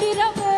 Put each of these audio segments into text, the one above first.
ಆಗಿರಬಹುದು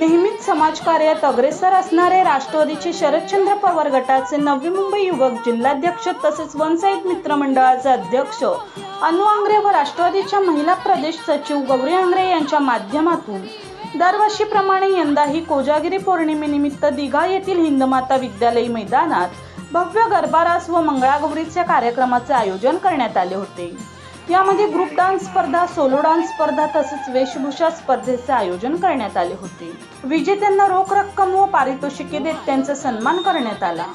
नेहमीच समाजकार्यात अग्रेसर असणारे राष्ट्रवादीचे शरदचंद्र पवार गटाचे नवी मुंबई युवक जिल्हाध्यक्ष तसेच वन साईड मित्र मंडळाचे अध्यक्ष. अनु आंग्रे व राष्ट्रवादीच्या महिला प्रदेश सचिव गौरी आंग्रे यांच्या माध्यमातून. दरवर्षीप्रमाणे यंदाही कोजागिरी पौर्णिमेनिमित्त दिघा येथील हिंदमाता विद्यालयी मैदानात भव्य गरबारास व मंगळागौरीच्या कार्यक्रमाचे आयोजन करण्यात आले होते. यामध्ये ग्रुप डान्स स्पर्धा सोलो डान्स स्पर्धा तसेच वेशभूषा स्पर्धेचे आयोजन करण्यात आले होते. विजेत्यांना रोख रक्कम व पारितोषिके देत त्यांचा सन्मान करण्यात आला.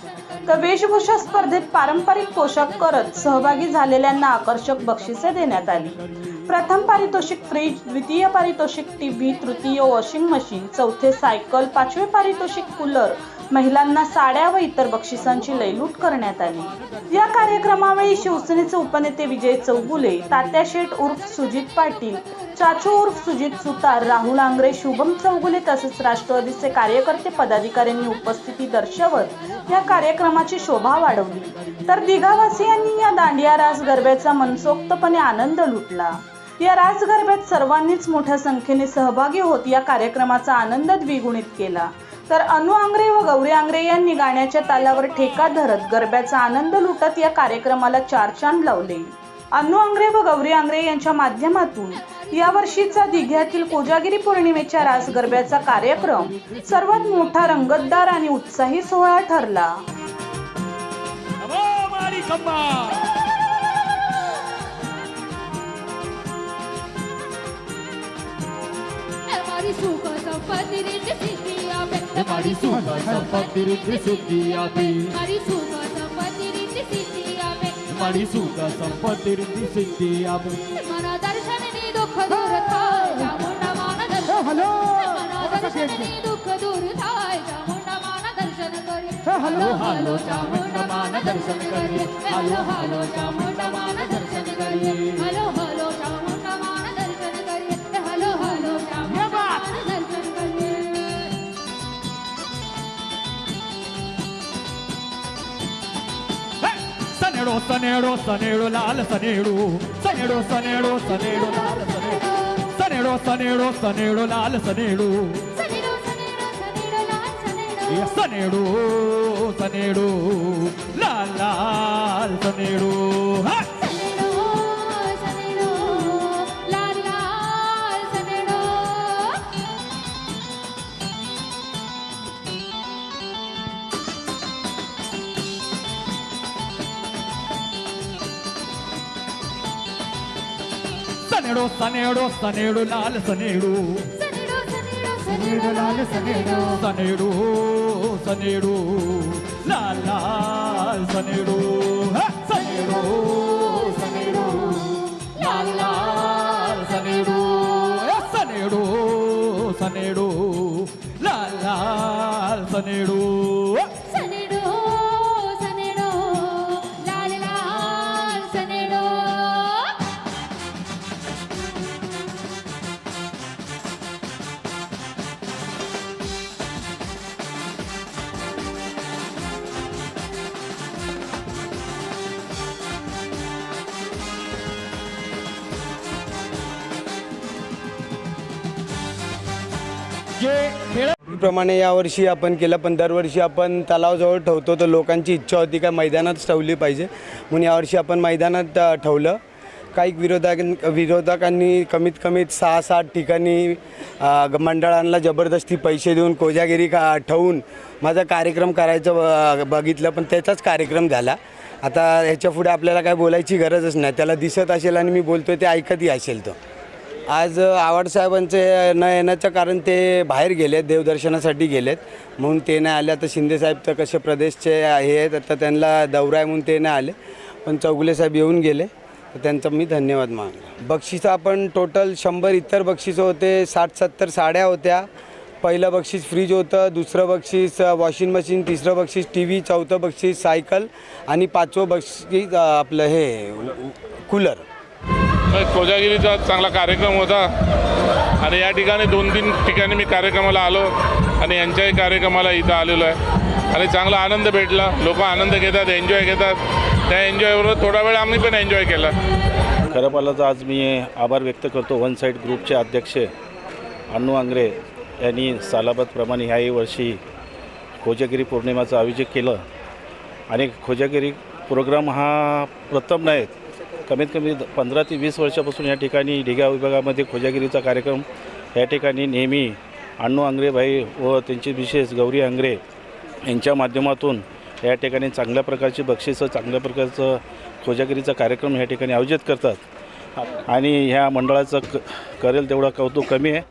तर वेशभूषा स्पर्धेत पारंपरिक पोशाख करत सहभागी झालेल्यांना आकर्षक बक्षिसे देण्यात आली. प्रथम पारितोषिक फ्रीज द्वितीय पारितोषिक टीव्ही तृतीय वॉशिंग मशीन चौथे सायकल पाचवे पारितोषिक कूलर महिलांना साड्या व इतर बक्षिसांची लयलूट करण्यात आली. या कार्यक्रमावेळी शिवसेनेचे उपनेते विजय चौगुले तात्या शेठ उर्फ सुजित पाटील चाचू उर्फ सुजित सुतार राहुल आंग्रे शुभम चौगुले तसेच राष्ट्रवादीचे कार्यकर्ते पदाधिकाऱ्यांनी उपस्थिती दर्शवत या कार्यक्रमाची शोभा वाढवली. तर दिघावासियांनी या दांडिया रास गरब्याचा मनसोक्तपणे आनंद लुटला. या राजगरब्यात सर्वांनीच मोठ्या संख्येने सहभागी होत या कार्यक्रमाचा आनंद द्विगुणित केला. तर अनु आंग्रे व गौरी आंग्रे यांनी गाण्याच्या तालावर ठेका धरत गरब्याचा आनंद लुटत या कार्यक्रमाला चार चांद लावले. अनु आंग्रे व गौरी आंग्रे यांच्या माध्यमातून यावर्षीचा दिघ्यातील कोजागिरी पौर्णिमेच्या रास गरब्याचा कार्यक्रम सर्वात मोठा रंगतदार आणि उत्साही सोहळा ठरला. हमारी सुख संपत्ति E Marisuma సంపత్తిరిత్రి సిద్ధియాపి Marisuma సంపత్తిరిత్రి సిద్ధియాపి Marisuma సంపత్తిరిత్రి సిద్ధియాపి మన దర్శన నీ దుఃఖ దూర థాయ రాముండ మాన దర్శన హలో మన దర్శన నీ దుఃఖ దూర థాయ రాముండ మాన దర్శన కరి హలో హలో చాముండ మాన దర్శన కరి హలో హలో చాముండ మాన దర్శన కరి హలో హలో సనేడో సనేడో సనేడు లాల సనేడు సనేడో సనేడో సనేడు లాల సనేడు సనేడో సనేడో సనేడు లాల సనేడు సనేడు సనేడు లాల్ లాల్ సనేడు హా సనేడు సనేడు సనేడు లాల్ సనేడు సనేడు లాల్ సనేడు సనేడు సనేడు లాల్ లాల్ సనేడు సనేడు సనేడు లాల్ లాల్ సనేడు సనేడు సనేడు లాల్ లాల్ సనేడు जे खेळ प्रमाणे यावर्षी आपण केलं पण दरवर्षी आपण तलावाजवळ ठेवतो तर लोकांची इच्छा होती का मैदानात ठेवली पाहिजे. म्हणून यावर्षी आपण मैदानात ठेवलं. काही विरोधक विरोधकांनी कमीत कमीत सहा सात ठिकाणी मंडळांना जबरदस्ती पैसे देऊन कोजागिरी का ठेवून माझा कार्यक्रम करायचं ब- बघितलं पण त्याचाच कार्यक्रम झाला. आता ह्याच्या पुढे आपल्याला काय बोलायची गरजच नाही. त्याला दिसत असेल आणि मी बोलतोय ते ऐकतही असेल तो. आज आवाडसाहेबांचे न येण्याचं कारण ते बाहेर गेलेत देवदर्शनासाठी गेलेत. म्हणून ते नाही आले. आता शिंदेसाहेब तर कसे प्रदेशचे हे आहेत आता त्यांना दौरा आहे म्हणून ते नाही आले. पण चौगुले साहेब येऊन गेले. तर त्यांचा मी धन्यवाद मागला बक्षिसं आपण टोटल शंभर इतर बक्षिसं होते. साठ सत्तर साड्या होत्या. पहिलं बक्षीस फ्रीज होतं. दुसरं बक्षीस वॉशिंग मशीन तिसरं बक्षीस टी व्ही चौथं बक्षीस सायकल आणि पाचवं बक्षीस आपलं हे कूलर कोजागिरीचा चांगला कार्यक्रम होता. आणि या ठिकाणी दोन तीन ठिकाणी मी कार्यक्रमाला आलो आणि यांच्याही कार्यक्रमाला इथं आलेलो आहे. आणि चांगला आनंद भेटला. लोक आनंद घेतात एन्जॉय घेतात. त्या एन्जॉयबरोबर थोडा वेळ आम्ही पण एन्जॉय केला. खरं पाहिलं तर आज मी आभार व्यक्त करतो. वन साईड ग्रुपचे अध्यक्ष अण्णू आंग्रे यांनी सालाबादप्रमाणे ह्याही वर्षी खोजागिरी पौर्णिमाचं आयोजन केलं. आणि खोजागिरी प्रोग्राम हा प्रथम नाही कमीत कमी पंधरा ते वीस वर्षापासून या ठिकाणी ढिगा विभागामध्ये खोजागिरीचा कार्यक्रम या ठिकाणी नेहमी अण्णू आंग्रेभाई व त्यांची विशेष गौरी आंग्रे यांच्या माध्यमातून या ठिकाणी चांगल्या प्रकारची बक्षिसं चांगल्या प्रकारचं खोजागिरीचा कार्यक्रम या ठिकाणी आयोजित करतात. आणि ह्या मंडळाचं क करेल तेवढं कौतुक कमी आहे.